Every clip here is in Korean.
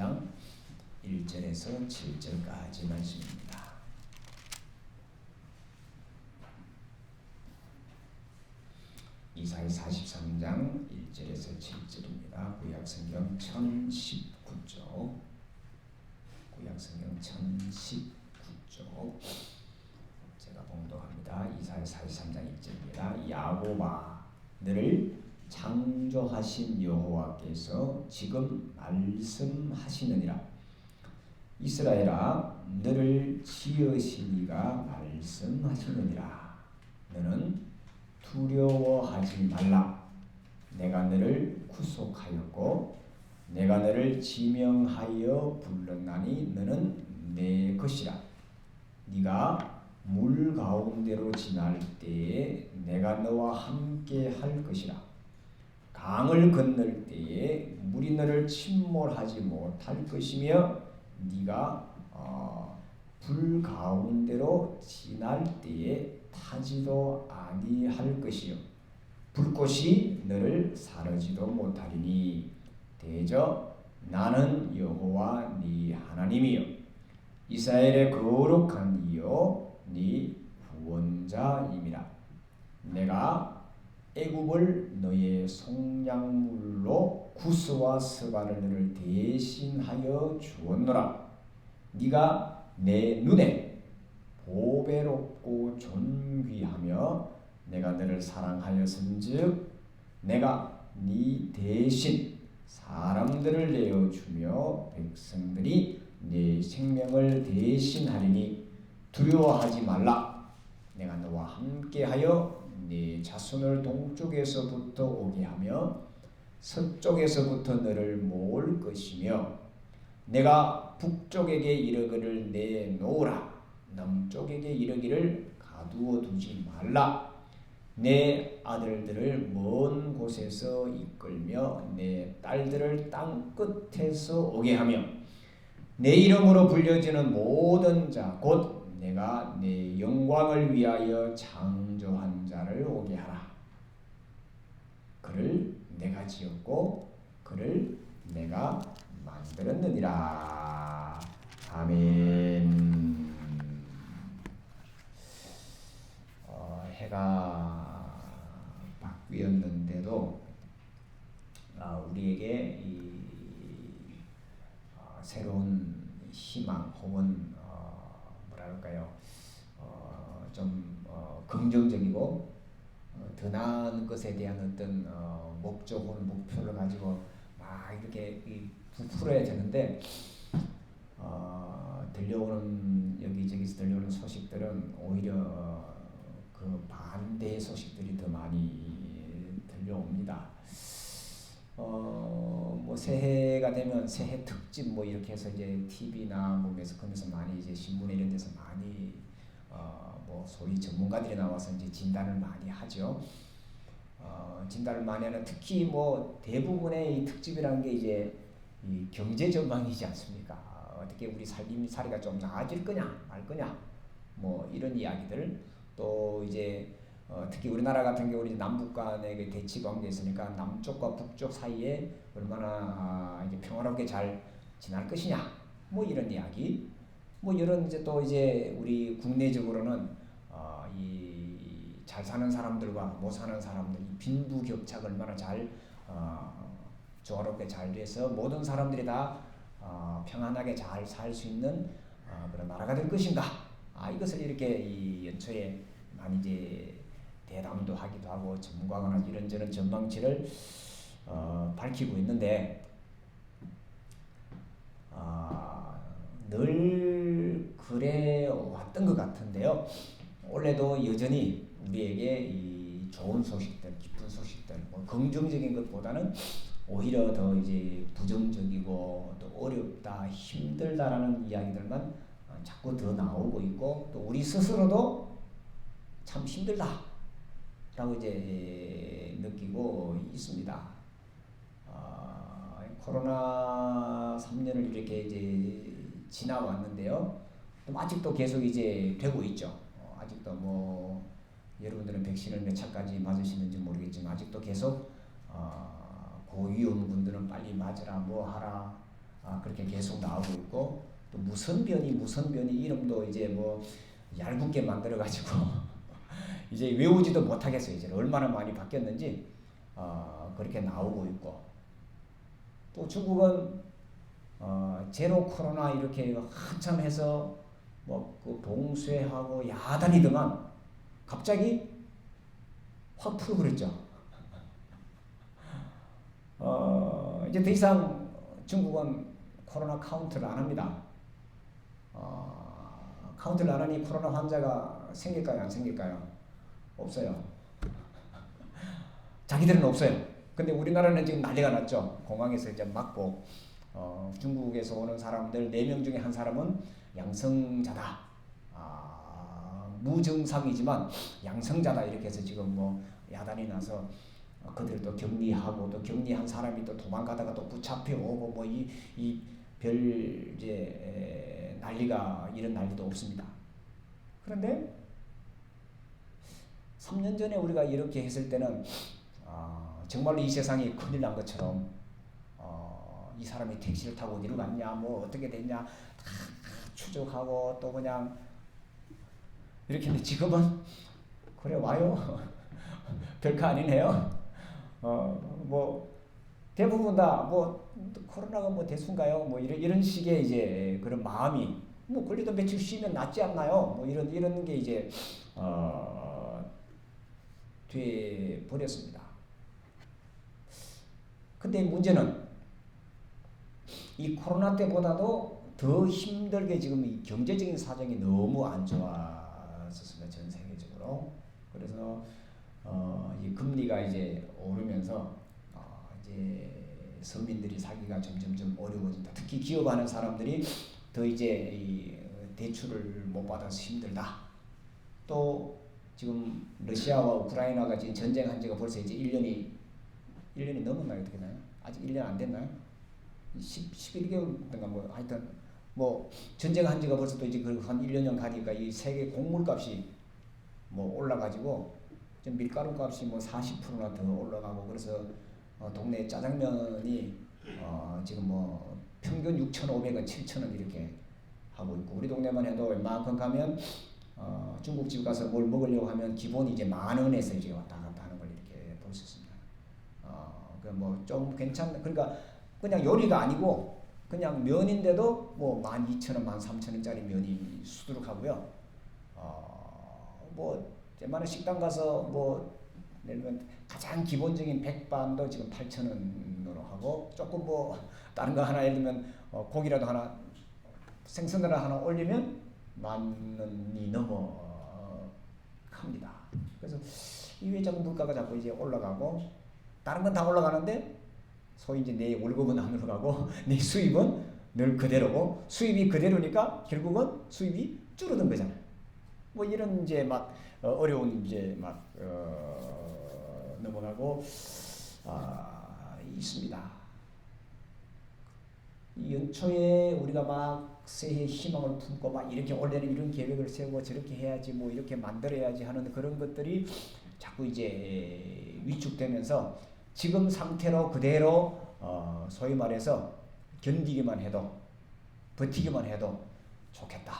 43장 1절에서 7절까지 말씀입니다. 이사야 43장 1절에서 7절입니다. 구약성경 1019쪽 구약성경 1019쪽 제가 봉독합니다. 이사야 43장 1절입니다. 야고바 너를 창조하신 여호와께서 지금 말씀하시느니라 이스라엘아 너를 지으신 이가 말씀하시느니라 너는 두려워하지 말라. 내가 너를 구속하였고 내가 너를 지명하여 불렀나니 너는 내 것이라. 네가 물 가운데로 지날 때에 내가 너와 함께 할 것이라. 강을 건널 때에 물이 너를 침몰하지 못할 것이며 네가 어, 불 가운데로 지날 때에 타지도 아니할 것이요. 불꽃이 너를 사르지도 못하리니. 대저 나는 여호와 네 하나님이요. 이스라엘의 거룩한 이요 네 구원자임이라. 내가 애굽을 너의 속량물로 구스와 스바를 너를 대신하여 주었노라. 네가 내 눈에 보배롭고 존귀하며 내가 너를 사랑하였은즉 내가 네 대신 사람들을 내어 주며 백성들이 네 생명을 대신하리니 두려워하지 말라. 내가 너와 함께하여 네 자손을 동쪽에서부터 오게 하며 서쪽에서부터 너를 모을 것이며 내가 북쪽에게 이르기를 내놓으라 남쪽에게 이르기를 가두어 두지 말라. 내 아들들을 먼 곳에서 이끌며 내 딸들을 땅 끝에서 오게 하며 내 이름으로 불려지는 모든 자곧 내가 내 영광을 위하여 창조한 자를 오게 하라. 그를 내가 지었고 그를 내가 만들었느니라. 아멘. 해가 바뀌었는데도 아, 우리에게 이 어, 새로운 희망 혹은 어, 뭐랄까요 어, 좀 어, 긍정적이고 어, 더 나은 것에 대한 어떤 어, 목적 혹은 목표를 가지고 막 이렇게 부풀어야 되는데 들려오는 여기저기서 들려오는 소식들은 오히려 그 반대의 소식들이 더 많이 들려옵니다. 어, 뭐 새해가 되면 새해 특집 뭐 이렇게 해서 이제 TV나 뭐 매스컴에서 많이 이제 신문에 이런 데서 많이 어, 뭐 소위 전문가들이 나와서 이제 진단을 많이 하죠. 어, 진단을 많이 하는 특히 뭐 대부분의 이 특집이라는 게 이제 이 경제 전망이지 않습니까? 어떻게 우리 살림 살이가 좀 나아질 거냐 말 거냐 뭐 이런 이야기들 또 이제 어, 특히 우리나라 같은 경우 남북 간의 그 대치 관계 있으니까 남쪽과 북쪽 사이에 얼마나 아, 이제 평화롭게 잘 지날 것이냐 뭐 이런 이야기 뭐 이런 이제 또 이제 우리 국내적으로는 어, 이잘 사는 사람들과 못 사는 사람들 빈부 격차가 얼마나 잘 어, 조화롭게 잘 돼서 모든 사람들이 다 어, 평안하게 잘 살 수 있는 어, 그런 나라가 될 것인가? 아 이것을 이렇게 이 연초에 많이 이제 대담도 하기도 하고 전문가가 이런저런 전망치를 어, 밝히고 있는데 어, 늘 그래 왔던 것 같은데요. 올해도 여전히 우리에게 이 좋은 소식들, 기쁜 소식들, 뭐 긍정적인 것보다는 오히려 더 이제 부정적이고 또 어렵다, 힘들다라는 이야기들만 어, 자꾸 더 나오고 있고 또 우리 스스로도 참 힘들다. 라고 이제 느끼고 있습니다. 어, 코로나 3년을 이렇게 이제 지나왔는데요. 아직도 계속 이제 되고 있죠. 어, 아직도 뭐 여러분들은 백신을 몇 차까지 맞으시는지 모르겠지만 아직도 계속 어, 고위험 분들은 빨리 맞으라 뭐 하라 아, 그렇게 계속 나오고 있고 또 무슨 변이 무슨 변이 이름도 이제 뭐 얄궂게 만들어 가지고 이제 외우지도 못하겠어요. 이제 얼마나 많이 바뀌었는지 어, 그렇게 나오고 있고 또 중국은 어, 제로 코로나 이렇게 한참 해서 뭐그 봉쇄하고 야단이더만 갑자기 확 풀어버렸죠. 어, 이제 더 이상 중국은 코로나 카운트를 안 합니다. 어, 카운트를 안 하니 코로나 환자가 생길까요? 안 생길까요? 없어요. 자기들은 없어요. 근데 우리나라는 지금 난리가 났죠. 공항에서 이제 막고 어, 중국에서 오는 사람들 4명 중에 한 사람은 양성자다. 아, 무증상이지만 양성자다 이렇게 해서 지금 뭐 야단이 나서 그들을 또 격리하고 또 격리한 사람이 또 도망가다가 또 붙잡혀 오고 뭐 이 이 별 이제 난리가 이런 난리도 없습니다. 그런데 3년 전에 우리가 이렇게 했을 때는 어, 정말로 이 세상이 큰일 난 것처럼 어, 이 사람이 택시를 타고 어디로 갔냐 뭐 어떻게 됐냐 다 추적하고 또 그냥 이렇게 했는데 지금은 그래 와요. 별거 아니네요. 어 뭐 대부분 다 뭐 코로나가 뭐 대수인가요? 뭐 이런 이런 식의 이제 그런 마음이 뭐 걸리던 며칠 쉬면 낫지 않나요? 뭐 이런 이런 게 이제 어, 돼 버렸습니다. 근데 문제는 이 코로나 때보다도 더 힘들게 지금 이 경제적인 사정이 너무 안 좋아졌습니다. 전 세계적으로. 그래서 어, 이 금리가 이제 오르면서 어, 이제 서민들이 살기가 점점점 어려워진다. 특히 기업하는 사람들이 더 이제 이 대출을 못 받아서 힘들다. 또 지금 러시아와 우크라이나가 지금 전쟁한 지가 벌써 이제 1년이 1년이 넘었나요? 어떻게 나요? 아직 1년 안 됐나요? 10, 11개월인가 뭐 하여튼 뭐 전쟁한 지가 벌써 또 이제 그한 1년 가니까 이 세계 곡물값이 뭐 올라가지고 좀 밀가루 값이 뭐 40%나 더 올라가고 그래서 어 동네 짜장면이 어 지금 뭐 평균 6,500원, 7,000원 이렇게 하고 있고 우리 동네만 해도 웬만큼 가면 어, 중국집 가서 뭘 먹으려고 하면 기본 이제 만 원에서 이제 왔다 갔다 하는 걸 이렇게 볼 수 있습니다. 어, 그뭐 좀 괜찮 그러니까 그냥 요리가 아니고 그냥 면인데도 뭐만 이천 원, 만 삼천 원짜리 면이 수두룩하고요. 어, 뭐 웬만한 식당 가서 뭐 예를 들면 가장 기본적인 백반도 지금 8천 원으로 하고 조금 뭐 다른 거 하나 예를 들면 어, 고기라도 하나 생선을 하나 올리면 만 원이 넘어 갑니다. 그래서 이 외장 물가가 자꾸 이제 올라가고 다른 건 다 올라가는데 소위 이제 내 월급은 안 올라가고 내 수입은 늘 그대로고 수입이 그대로니까 결국은 수입이 줄어든 거잖아요. 뭐 이런 이제 막 어, 어려운 이제 막 어, 넘어가고 아, 있습니다. 연초에 우리가 막 새해 희망을 품고 막 이렇게 올해는 이런 계획을 세우고 저렇게 해야지 뭐 이렇게 만들어야지 하는 그런 것들이 자꾸 이제 위축되면서 지금 상태로 그대로 어 소위 말해서 견디기만 해도 버티기만 해도 좋겠다.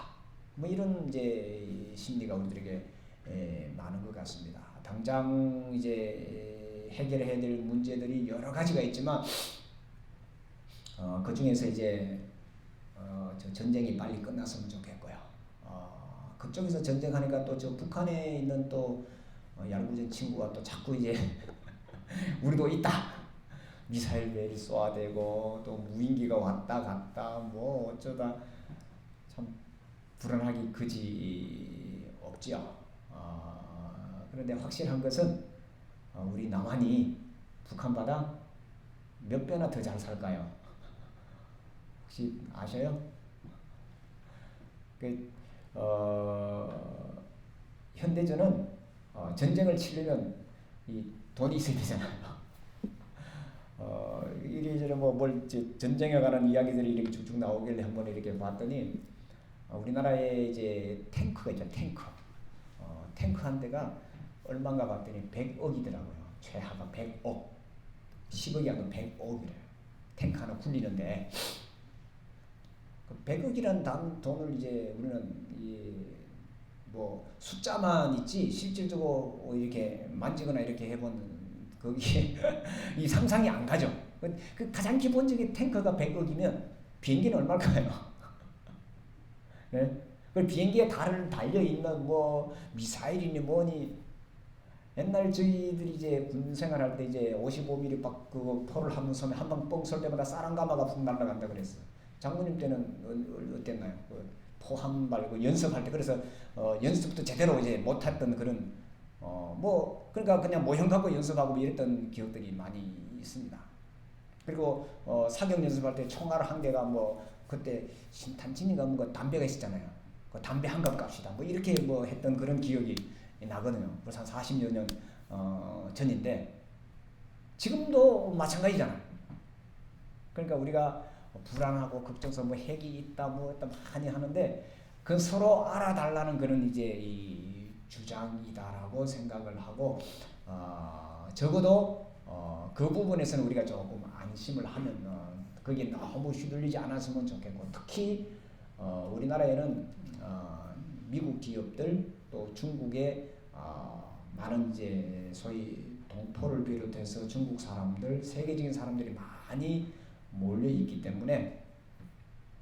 뭐 이런 이제 심리가 우리들에게 에 많은 것 같습니다. 당장 이제 해결해야 될 문제들이 여러 가지가 있지만 어, 그 중에서 이제 어, 저 전쟁이 빨리 끝났으면 좋겠고요. 어, 그쪽에서 전쟁하니까 또 저 북한에 있는 또 어, 얄궂은 친구가 또 자꾸 이제 우리도 있다. 미사일 매일 쏘아대고 또 무인기가 왔다 갔다 뭐 어쩌다 참 불안하기 그지 없지요. 어, 그런데 확실한 것은 어, 우리 남한이 북한 바다 몇 배나 더 잘 살까요? 혹시 아셔요? 그, 어, 현대전은 어, 전쟁을 치려면 이 돈이 있어야 되잖아요. 어, 이리저리 뭐뭘 전쟁에 관한 이야기들이 이렇게 쭉쭉 나오길래 한번 이렇게 봤더니 어, 우리나라에 이제 탱크가 있죠 탱크. 어, 탱크 한 대가 얼마인가 봤더니 100억이더라고요. 최하가 100억. 10억이 아니고 100억이래요. 탱크 하나 굴리는데 그 100억이라는 단 돈을 이제 우리는 이 뭐 숫자만 있지 실질적으로 이렇게 만지거나 이렇게 해본 거기에 이 상상이 안 가죠. 그, 그 가장 기본적인 탱커가 100억이면 비행기는 얼마일까요? 네? 그 비행기에 달을 달려 있는 뭐 미사일이니 뭐니 옛날 저희들이 이제 군 생활할 때 이제 55mm 박그 포를 한번 쏘면 한방 뻥쏠 때마다 사랑가마가 푹 날아간다 그랬어. 장모님 때는 어, 어땠나요? 그 포함 말고 연습할 때 그래서 어, 연습도 제대로 이제 못했던 그런 어, 뭐 그러니까 그냥 모형 갖고 연습하고 뭐 이랬던 기억들이 많이 있습니다. 그리고 어, 사격 연습할 때 총알 한 개가 뭐 그때 신탄진인가 뭐 담배가 있었잖아요. 그 담배 한 갑 값이다. 뭐 이렇게 뭐 했던 그런 기억이 나거든요. 벌써 한 40여 년 어, 전인데 지금도 마찬가지잖아요. 그러니까 우리가 불안하고 걱정서 뭐 핵이 있다 뭐 있다 많이 하는데 그 서로 알아달라는 그런 이제 이 주장이다라고 생각을 하고 어, 적어도 어, 그 부분에서는 우리가 조금 안심을 하면 어, 거기에 너무 휘둘리지 않았으면 좋겠고 특히 어, 우리나라에는 어, 미국 기업들 또 중국의 어, 많은 이제 소위 동포를 비롯해서 중국 사람들 세계적인 사람들이 많이 몰려 있기 때문에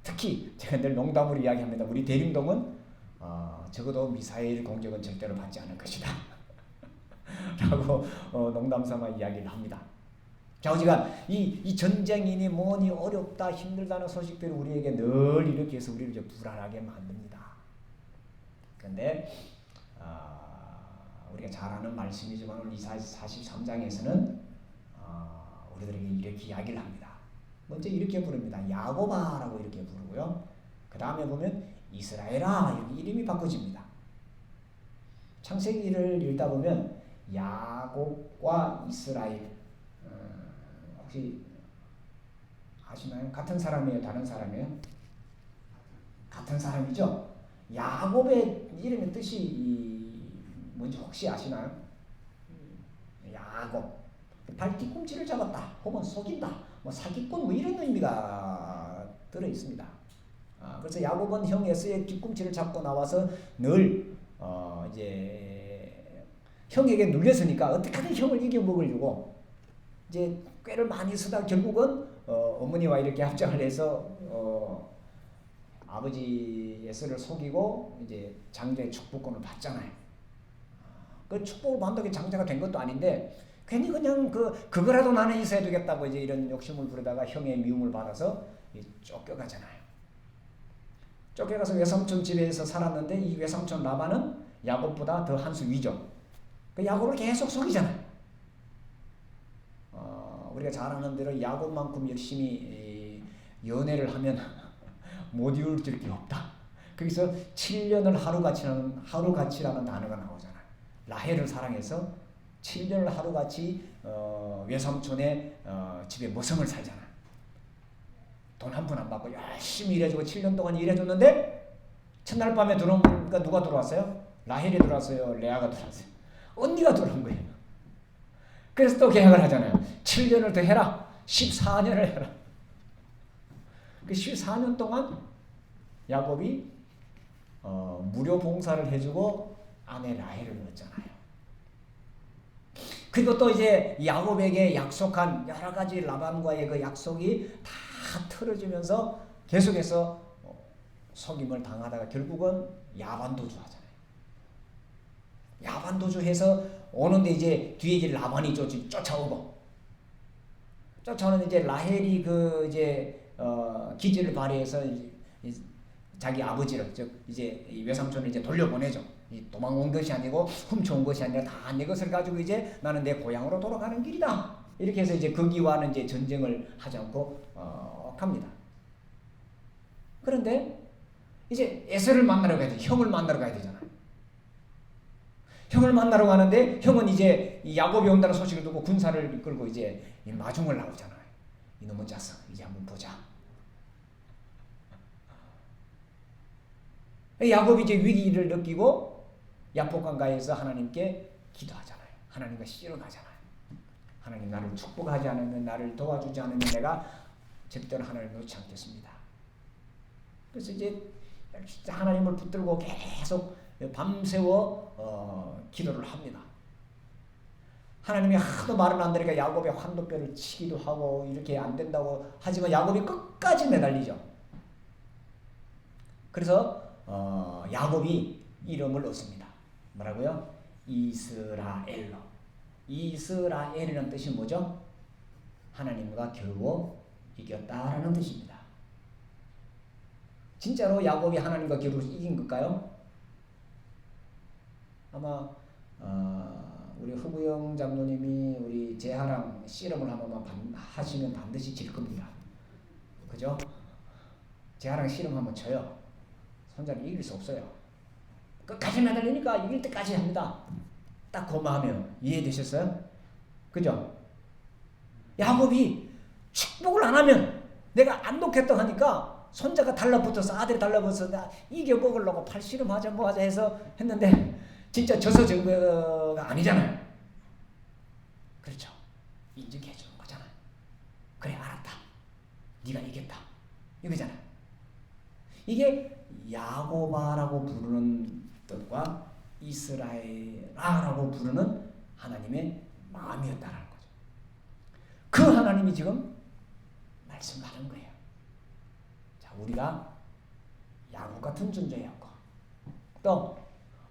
특히 제가 늘 농담으로 이야기합니다. 우리 대림동은 어, 적어도 미사일 공격은 절대로 받지 않을 것이다. 라고 어, 농담삼아 이야기를 합니다. 좌우지간 이, 이 전쟁이니 뭐니 어렵다 힘들다는 소식들이 우리에게 늘 이렇게 해서 우리를 이제 불안하게 만듭니다. 그런데 어, 우리가 잘 아는 말씀이지만 오늘 이사 43장에서는 어, 우리들에게 이렇게 이야기를 합니다. 먼저 이렇게 부릅니다. 야고바라고 이렇게 부르고요. 그 다음에 보면 이스라엘아 여기 이름이 바꿔집니다. 창세기를 읽다 보면 야곱과 이스라엘 혹시 아시나요? 같은 사람이에요? 다른 사람이에요? 같은 사람이죠? 야곱의 이름의 뜻이 뭔지 혹시 아시나요? 야곱. 발 뒤꿈치를 잡았다. 혹은 속인다. 뭐 사기꾼 뭐 이런 의미가 들어 있습니다. 아, 그래서 야곱은 형 에서의 뒤꿈치를 잡고 나와서 늘 어, 이제 형에게 눌렸으니까 어떻게든 형을 이겨 먹으려고 이제 꾀를 많이 쓰다 결국은 어, 어머니와 이렇게 합장을 해서 어, 아버지 예스를 속이고 이제 장자의 축복권을 받잖아요. 그 축복을 받는다고 장자가 된 것도 아닌데 괜히 그냥 그 그거라도 나는 있어야 되겠다고 이제 이런 욕심을 부르다가 형의 미움을 받아서 쫓겨가잖아요. 쫓겨가서 외삼촌 집에서 살았는데 이 외삼촌 라반은 야곱보다 더 한 수 위죠. 그 야곱을 계속 속이잖아요. 우리가 잘 아는 대로 야곱만큼 열심히 연애를 하면 못 이룰 게 없다. 거기서 7년을 하루같이라는 하루같이라는 단어가 나오잖아. 라헬을 사랑해서 7년을 하루같이 어, 외삼촌의 어, 집에 모성을 살잖아. 돈 한 푼 안 받고 열심히 일해주고 7년 동안 일해줬는데 첫날 밤에 들어오니까 누가 들어왔어요? 라헬이 들어왔어요? 레아가 들어왔어요? 언니가 들어온 거예요. 그래서 또 계약을 하잖아요. 7년을 더 해라. 14년을 해라. 그 14년 동안 야곱이 어, 무료 봉사를 해주고 아내 라헬을 얻잖아요. 그리고 또 이제 야곱에게 약속한 여러 가지 라반과의 그 약속이 다 틀어지면서 계속해서 어, 속임을 당하다가 결국은 야반도주 하잖아요. 야반도주 해서 오는데 이제 뒤에 이제 라반이 쫓아오고 쫓아오는 이제 라헬이 그 이제 어 기지를 발휘해서 자기 아버지를 즉 이제 외삼촌을 이제 돌려보내죠. 도망온 것이 아니고 훔쳐온 것이 아니라 다 내 것을 가지고 이제 나는 내 고향으로 돌아가는 길이다. 이렇게 해서 이제 거기와는 이제 전쟁을 하지 않고 어, 갑니다. 그런데 이제 에서를 만나러 가야 돼. 형을 만나러 가야 되잖아. 형을 만나러 가는데 형은 이제 야곱이 온다는 소식을 듣고 군사를 이끌고 이제 마중을 나오잖아요. 이놈의 자석 이제 한번 보자. 야곱이 이제 위기를 느끼고 야복강가에서 하나님께 기도하잖아요. 하나님과 씨름하잖아요. 하나님 나를 축복하지 않으면 나를 도와주지 않으면 내가 절대로 하나님을 놓지 않겠습니다. 그래서 이제 진짜 하나님을 붙들고 계속 밤새워 어, 기도를 합니다. 하나님이 하도 말을 안 들으니까 야곱의 환도뼈를 치기도 하고 이렇게 안 된다고 하지만 야곱이 끝까지 매달리죠. 그래서 어, 야곱이 이름을 얻습니다. 뭐라고요? 이스라엘로. 이스라엘이라는 뜻이 뭐죠? 하나님과 겨루 이겼다라는 뜻입니다. 진짜로 야곱이 하나님과 겨루 이긴 걸까요? 아마 어, 우리 후구영 장로님이 우리 재하랑 씨름을 한번 반, 하시면 반드시 질 겁니다. 그죠? 재하랑 씨름 한번 쳐요. 손자는 이길 수 없어요. 끝까지 매달리니까 이길 때까지 합니다. 딱 고마하면 이해되셨어요? 그죠? 야곱이 축복을 안 하면 내가 안 놓겠다 하니까 손자가 달라붙어서 아들이 달라붙어서 나 이겨 먹으려고 팔씨름하자 뭐하자 해서 했는데 진짜 져서 저거가 아니잖아요. 그렇죠. 인정해 주는 거잖아요. 그래 알았다. 네가 이겼다. 이거잖아요. 이게 야고바라고 부르는 뜻과 이스라엘라고 부르는 하나님의 마음이었다는 거죠. 그 하나님이 지금 말씀하는 거예요. 자, 우리가 야곱 같은 존재였고 또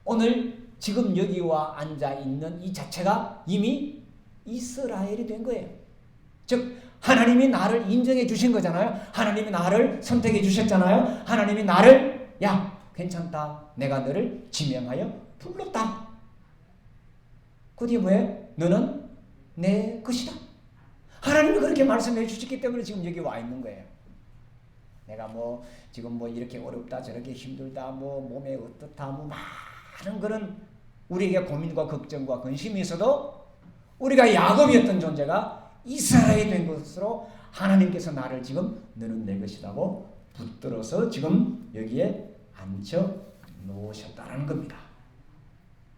오늘 지금 여기와 앉아 있는 이 자체가 이미 이스라엘이 된 거예요. 즉 하나님이 나를 인정해 주신 거잖아요. 하나님이 나를 선택해 주셨잖아요. 하나님이 나를 야 괜찮다. 내가 너를 지명하여 불렀다. 그 뒤에? 너는 내 것이다. 하나님이 그렇게 말씀해 주셨기 때문에 지금 여기 와 있는 거예요. 내가 뭐 지금 뭐 이렇게 어렵다 저렇게 힘들다 뭐 몸에 어떻다 뭐 많은 그런 우리에게 고민과 걱정과 근심이 있어도 우리가 야곱이었던 존재가 이스라엘이 된 것으로 하나님께서 나를 지금 너는 내 것이라고 붙들어서 지금 여기에 앉혀 놓으셨다는 겁니다.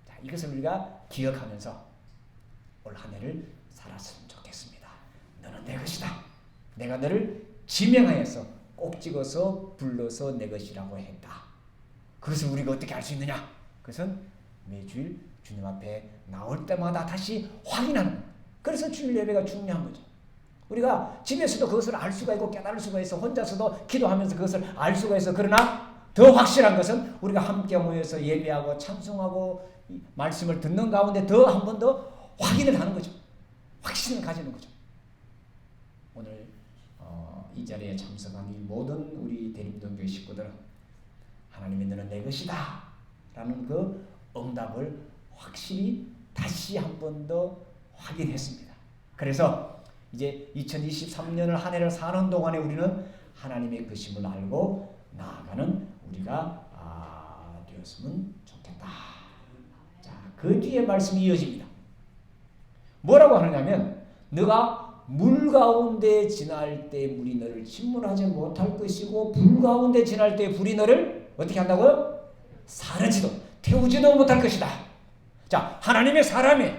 자, 이것을 우리가 기억하면서 올 한 해를 살았으면 좋겠습니다. 너는 내 것이다. 내가 너를 지명하여서 꼭 찍어서 불러서 내 것이라고 했다. 그것을 우리가 어떻게 할수 있느냐? 그것은 매주일 주님 앞에 나올 때마다 다시 확인하는 그래서 주일 예배가 중요한 거죠. 우리가 집에서도 그것을 알 수가 있고 깨달을 수가 있어 혼자서도 기도하면서 그것을 알 수가 있어 그러나 더 확실한 것은 우리가 함께 모여서 예배하고 찬송하고 말씀을 듣는 가운데 더 한 번 더 확인을 하는 거죠. 확신을 가지는 거죠. 오늘 어, 이 자리에 참석한 이 모든 우리 대림동교 식구들은 하나님이 너는 내 것이다 라는 그 응답을 확실히 다시 한 번 더 확인했습니다. 그래서 이제 2023년을 한 해를 사는 동안에 우리는 하나님의 것임을 알고 나아가는 우리가 아, 되었으면 좋겠다. 자, 그 뒤에 말씀이 이어집니다. 뭐라고 하느냐면 너가 물 가운데 지날 때 물이 너를 침몰하지 못할 것이고 불 가운데 지날 때 불이 너를 어떻게 한다고요? 사르지도 태우지도 못할 것이다. 자, 하나님의 사람이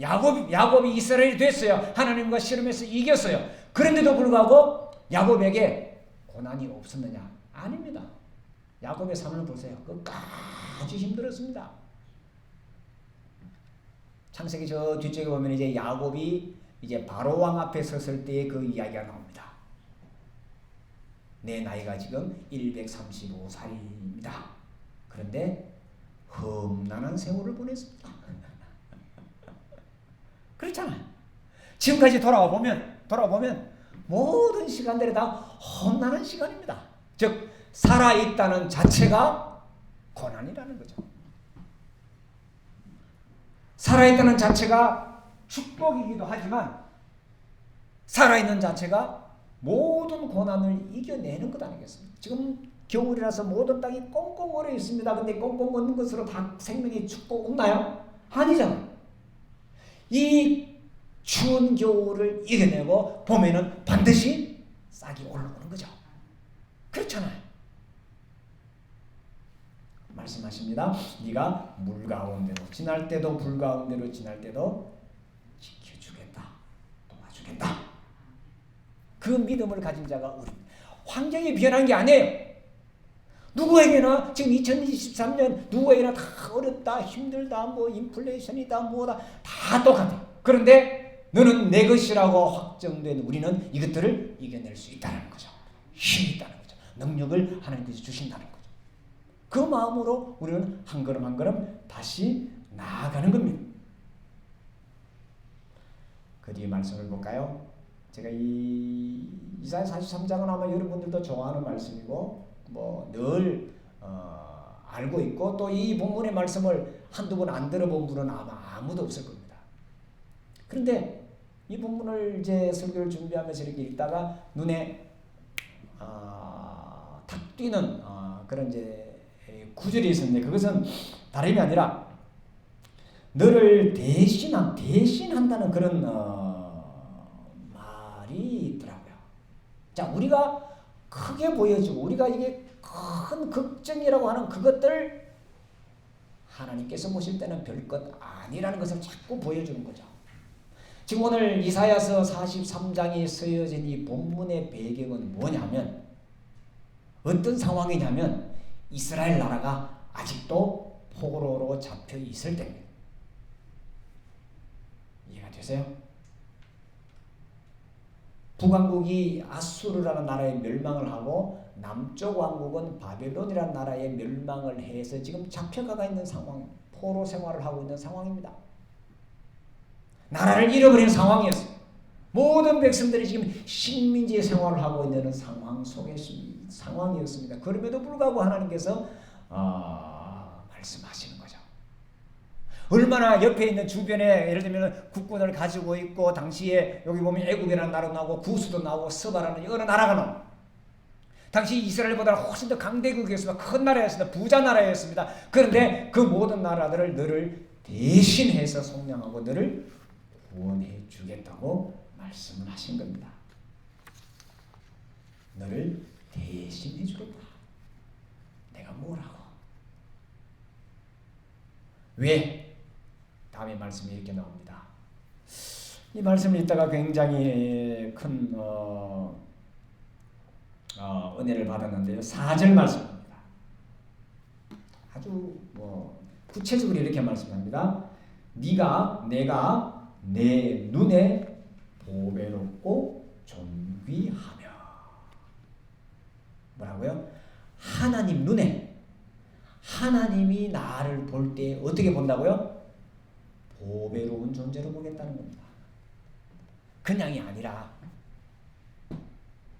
야곱 야곱이 이스라엘이 됐어요. 하나님과 씨름해서 이겼어요. 그런데도 불구하고 야곱에게 고난이 없었느냐? 아닙니다. 야곱의 삶을 보세요. 끝까지 힘들었습니다. 창세기 저 뒤쪽에 보면 이제 야곱이 이제 바로 왕 앞에 섰을 때의 그 이야기가 나옵니다. 내 나이가 지금 135살입니다. 그런데 험난한 세월을 보냈습니다. 그렇잖아요. 지금까지 돌아와 보면 돌아와 보면 모든 시간들이 다 험난한 시간입니다. 즉 살아 있다는 자체가 고난이라는 거죠. 살아 있다는 자체가 축복이기도 하지만 살아 있는 자체가 모든 고난을 이겨내는 것 아니겠습니까? 지금 겨울이라서 모든 땅이 꽁꽁 얼어 있습니다. 근데 꽁꽁 얼는 것으로 다 생명이 축복 없나요? 아니잖아요. 이 추운 겨울을 이겨내고 봄에는 반드시 싹이 올라오는 거죠. 그렇잖아요. 말씀하십니다. 네가 물 가운데로 지날 때도 불 가운데로 지날 때도 지켜주겠다. 도와주겠다. 그 믿음을 가진 자가 우리 환경이 변한 게 아니에요. 누구에게나 지금 2023년 누구에게나 다 어렵다, 힘들다, 뭐 인플레이션이다, 뭐다 다 똑같아. 그런데 너는 내 것이라고 확정된 우리는 이것들을 이겨낼 수 있다는 거죠. 힘이 있다는 거죠. 능력을 하나님께서 주신다는 거죠. 그 마음으로 우리는 한 걸음 한 걸음 다시 나아가는 겁니다. 그 뒤에 말씀을 볼까요? 제가 이 이사야 43장은 아마 여러분들도 좋아하는 말씀이고 뭐늘 어, 알고 있고 또 이 본문의 말씀을 한두 번 안 들어본 분은 아마 아무도 없을 겁니다. 그런데 이 본문을 이제 설교를 준비하면서 이렇게 읽다가 눈에 어, 탁 띄는 어, 그런 이제 구절이 있었는데 그것은 다름이 아니라 너를 대신한 대신한다는 그런 어, 말이 있더라고요. 자 우리가 크게 보여지고 우리가 이게 큰 걱정이라고 하는 그것들 하나님께서 보실 때는 별것 아니라는 것을 자꾸 보여주는 거죠. 지금 오늘 이사야서 43장이 쓰여진 이 본문의 배경은 뭐냐면 어떤 상황이냐면 이스라엘 나라가 아직도 포로로 잡혀 있을 때입니다. 이해가 되세요? 북왕국이 아수르라는 나라에 멸망을 하고 남쪽 왕국은 바벨론이라는 나라에 멸망을 해서 지금 잡혀가가 있는 상황, 포로 생활을 하고 있는 상황입니다. 나라를 잃어버린 상황이었어요. 모든 백성들이 지금 식민지 생활을 하고 있는 상황 속에 상황이었습니다. 그럼에도 불구하고 하나님께서 어, 말씀하시는 거죠. 얼마나 옆에 있는 주변에 예를 들면 국군을 가지고 있고 당시에 여기 보면 애국이라는 나라 나오고 구수도 나오고 스바라는 여러 나라가 나옵 당시 이스라엘보다 훨씬 더 강대국이었습니다. 큰 나라였습니다. 부자 나라였습니다. 그런데 그 모든 나라들을 너를 대신해서 속량하고 너를 구원해 주겠다고 말씀을 하신 겁니다. 너를 대신해 주겠다. 내가 뭐라고? 왜? 다음에 말씀이 이렇게 나옵니다. 이 말씀을 읽다가 굉장히 큰 어, 어, 은혜를 받았는데요. 4절 말씀입니다. 아주 뭐 구체적으로 이렇게 말씀합니다. 네가 내가 내 눈에 보배롭고 존귀하며 뭐라고요? 하나님 눈에 하나님이 나를 볼 때 어떻게 본다고요? 보배로운 존재로 보겠다는 겁니다. 그냥이 아니라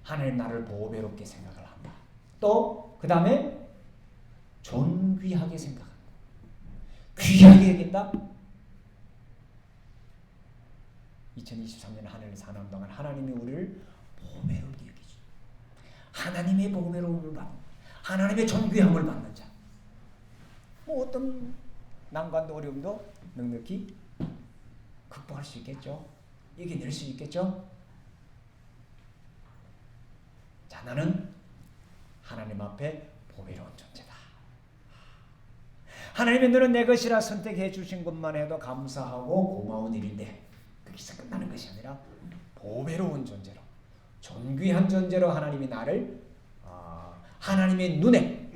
하나님 나를 보배롭게 생각을 한다. 또 그 다음에 존귀하게 생각한다. 귀하게 여긴다. 2023년 한 해를 사는 동안 하나님이 우리를 보배롭게 여기죠. 하나님의 보배로움을 받는 하나님의 존귀함을 받는 자. 뭐 어떤 난관도 어려움도 넉넉히 극복할 수 있겠죠. 이겨낼 수 있겠죠. 자, 나는 하나님 앞에 보배로운 존재다. 하나님의 너는 내 것이라 선택해 주신 것만 해도 감사하고 고마운 일인데 거기서 끝나는 것이 아니라 보배로운 존재로 존귀한 존재로 하나님이 나를 어, 하나님의 눈에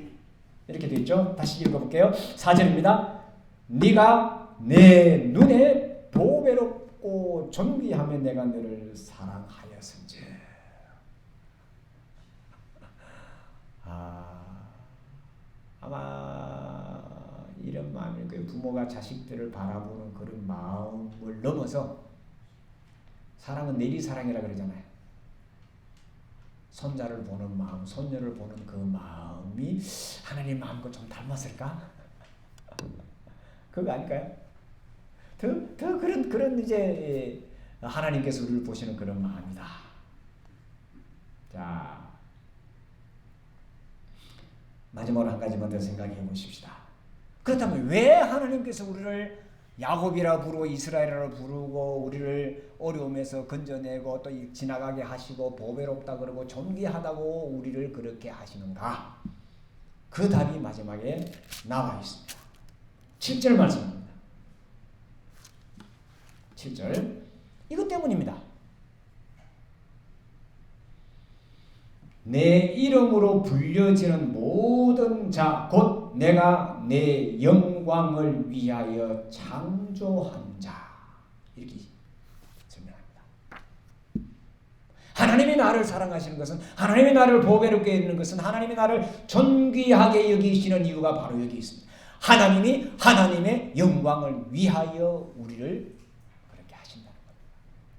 이렇게 되어 있죠. 다시 읽어볼게요. 4절입니다. 네가 내 눈에 보배롭고 존귀하면 내가 너를 사랑하였은지 아, 아마 이런 마음일 거예요. 부모가 자식들을 바라보는 그런 마음을 넘어서 사랑은 내리사랑이라 그러잖아요. 손자를 보는 마음, 손녀를 보는 그 마음이 하나님 마음과 좀 닮았을까? 그거 아닐까요? 더, 더 그런, 그런 이제 하나님께서 우리를 보시는 그런 마음이다. 자, 마지막으로 한 가지만 더 생각해 보십시다. 그렇다면 왜 하나님께서 우리를 야곱이라 부르고 이스라엘이라 부르고 우리를 어려움에서 건져내고 또 지나가게 하시고 보배롭다 그러고 존귀하다고 우리를 그렇게 하시는가? 그 답이 마지막에 나와 있습니다. 7절 말씀입니다. 7절 이것 때문입니다. 내 이름으로 불려지는 모든 자 곧 내가 내 영 광을 위하여 창조한 자 이렇게 설명합니다. 하나님이 나를 사랑하시는 것은 하나님이 나를 보배롭게 여기는 것은 하나님이 나를 존귀하게 여기시는 이유가 바로 여기 있습니다. 하나님이 하나님의 영광을 위하여 우리를 그렇게 하신다는 겁니다.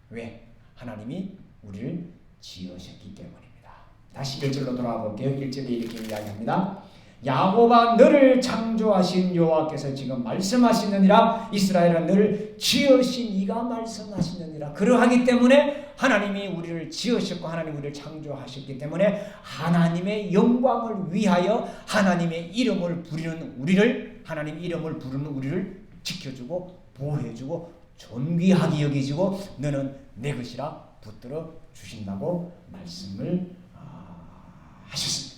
왜? 하나님이 우리를 지으셨기 때문입니다. 다시 1절로 돌아와 볼게요. 1절에 이렇게 이야기합니다. 야곱아 너를 창조하신 여호와께서 지금 말씀하시느니라 이스라엘아 너를 지으신 이가 말씀하시느니라 그러하기 때문에 하나님이 우리를 지으셨고 하나님 우리를 창조하셨기 때문에 하나님의 영광을 위하여 하나님의 이름을 부리는 우리를 하나님 이름을 부르는 우리를 지켜주고 보호해주고 존귀하게 여기지고 너는 내 것이라 붙들어 주신다고 말씀을 하셨습니다.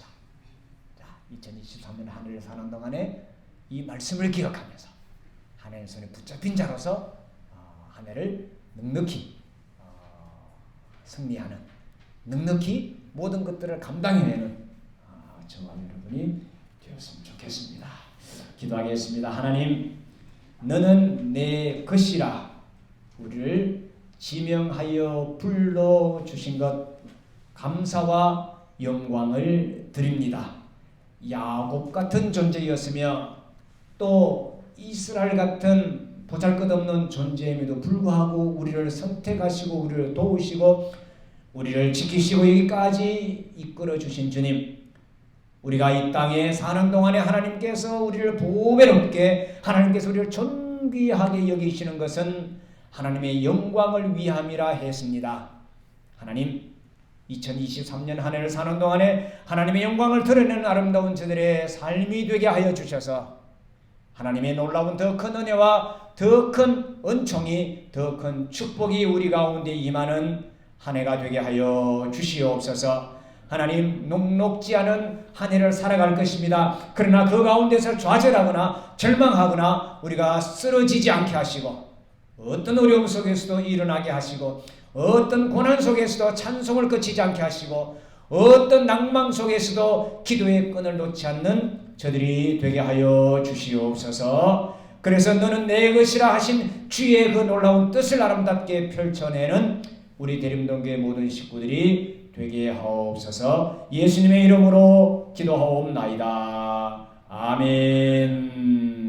2023년 한 해를 사는 동안에 이 말씀을 기억하면서 하나님의 손에 붙잡힌 자로서 어, 한 해를 넉넉히 어, 승리하는 넉넉히 모든 것들을 감당해내는 어, 저와 여러분이 되었으면 좋겠습니다. 기도하겠습니다. 하나님, 너는 내 것이라 우리를 지명하여 불러 주신 것 감사와 영광을 드립니다. 야곱 같은 존재였으며 또 이스라엘 같은 보잘것없는 존재임에도 불구하고 우리를 선택하시고 우리를 도우시고 우리를 지키시고 여기까지 이끌어 주신 주님 우리가 이 땅에 사는 동안에 하나님께서 우리를 보배롭게 하나님께서 우리를 존귀하게 여기시는 것은 하나님의 영광을 위함이라 했습니다. 하나님 2023년 한 해를 사는 동안에 하나님의 영광을 드러내는 아름다운 저들의 삶이 되게 하여 주셔서 하나님의 놀라운 더 큰 은혜와 더 큰 은총이 더 큰 축복이 우리 가운데 임하는 한 해가 되게 하여 주시옵소서. 하나님 녹록지 않은 한 해를 살아갈 것입니다. 그러나 그 가운데서 좌절하거나 절망하거나 우리가 쓰러지지 않게 하시고 어떤 어려움 속에서도 일어나게 하시고 어떤 고난 속에서도 찬송을 끝이지 않게 하시고 어떤 낭망 속에서도 기도의 끈을 놓지 않는 저들이 되게 하여 주시옵소서. 그래서 너는 내 것이라 하신 주의 그 놀라운 뜻을 아름답게 펼쳐내는 우리 대림동교의 모든 식구들이 되게 하옵소서. 예수님의 이름으로 기도하옵나이다. 아멘.